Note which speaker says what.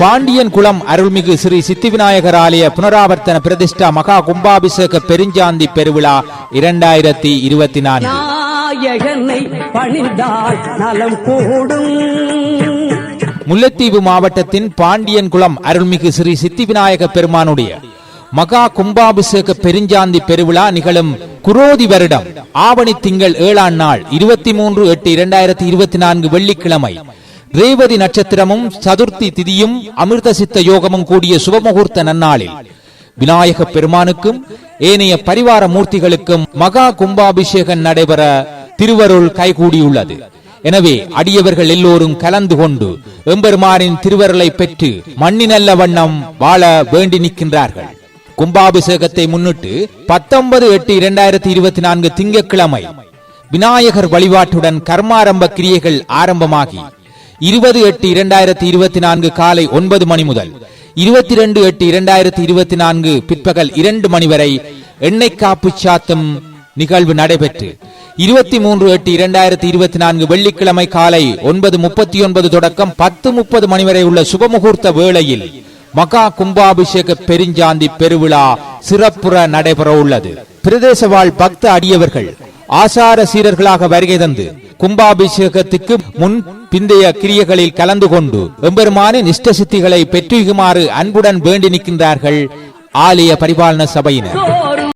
Speaker 1: பாண்டியன் குளம் அருள்மிகு ஸ்ரீ சித்தி விநாயகர் ஆலய புனராவர்த்தன பிரதிஷ்டா மகா கும்பாபிஷேக பெருஞ்சாந்தி பெருவிழா இரண்டாயிரத்தி இருபத்தி நான்கு. முல்லைத்தீவு மாவட்டத்தின் பாண்டியன் குளம் அருள்மிகு ஸ்ரீ சித்தி விநாயக பெருமானுடைய மகா கும்பாபிஷேக பெருஞ்சாந்தி பெருவிழா நிகழும் குரோதி வருடம். ஆவணி திங்கள் ஏழாம் நாள் இருபத்தி மூன்று எட்டு இரண்டாயிரத்தி இருபத்தி நான்கு வெள்ளிக்கிழமை. ரேவதி நட்சத்திரமும் சதுர்த்தி திதியும் அமிர்த சித்த யோகமும் கூடிய சுபமுகூர்த்த நன்னாளில். விநாயக பெருமானுக்கும் ஏனைய பரிவார மூர்த்திகளுக்கும் மகா கும்பாபிஷேகம் நடைபெற திருவருள் கைகூடியுள்ளது. எனவே அடியவர்கள் எல்லோரும் கலந்து கொண்டு எம்பெருமானின் திருவருளை பெற்று மண்ணினல்ல வண்ணம் வாழ வேண்டி நிற்கின்றார்கள். கும்பாபிஷேகத்தை முன்னிட்டு பத்தொன்பது எட்டு இரண்டாயிரத்தி இருபத்தி நான்கு திங்கட்கிழமை விநாயகர் வழிபாட்டுடன் கர்மாரம்ப கிரியைகள் ஆரம்பமாகி இருபது எட்டு இரண்டாயிரத்தி இருபத்தி நான்கு காலை ஒன்பது மணி முதல். இருபத்தி ரெண்டு எட்டு இரண்டாயிரத்தி இருபத்தி நான்கு பிற்பகல் இரண்டு மணி வரை எண்ணெய் காப்பு சாத்தும் நிகழ்வு நடைபெற்று. இருபத்தி மூன்று எட்டு இரண்டாயிரத்தி இருபத்தி நான்கு வெள்ளிக்கிழமை காலை ஒன்பது முப்பத்தி ஒன்பது தொடக்கம் பத்து முப்பது மணி வரை உள்ள சுபமுகூர்த்த வேளையில் மகா கும்பாபிஷேக பெருஞ்சாந்தி பெருவிழா சிறப்புற நடைபெற உள்ளது. பிரதேச வாழ் பக்த அடியவர்கள் ஆசார சீரர்களாக வருகை தந்து கும்பாபிஷேகத்துக்கு முன் பிந்தைய கிரியைகளில் கலந்து கொண்டு எம்பெருமானின் இஷ்ட சித்திகளை பெற்றுகுமாறு அன்புடன் வேண்டி நிற்கின்றார்கள் ஆலய பரிபாலன சபையினர்.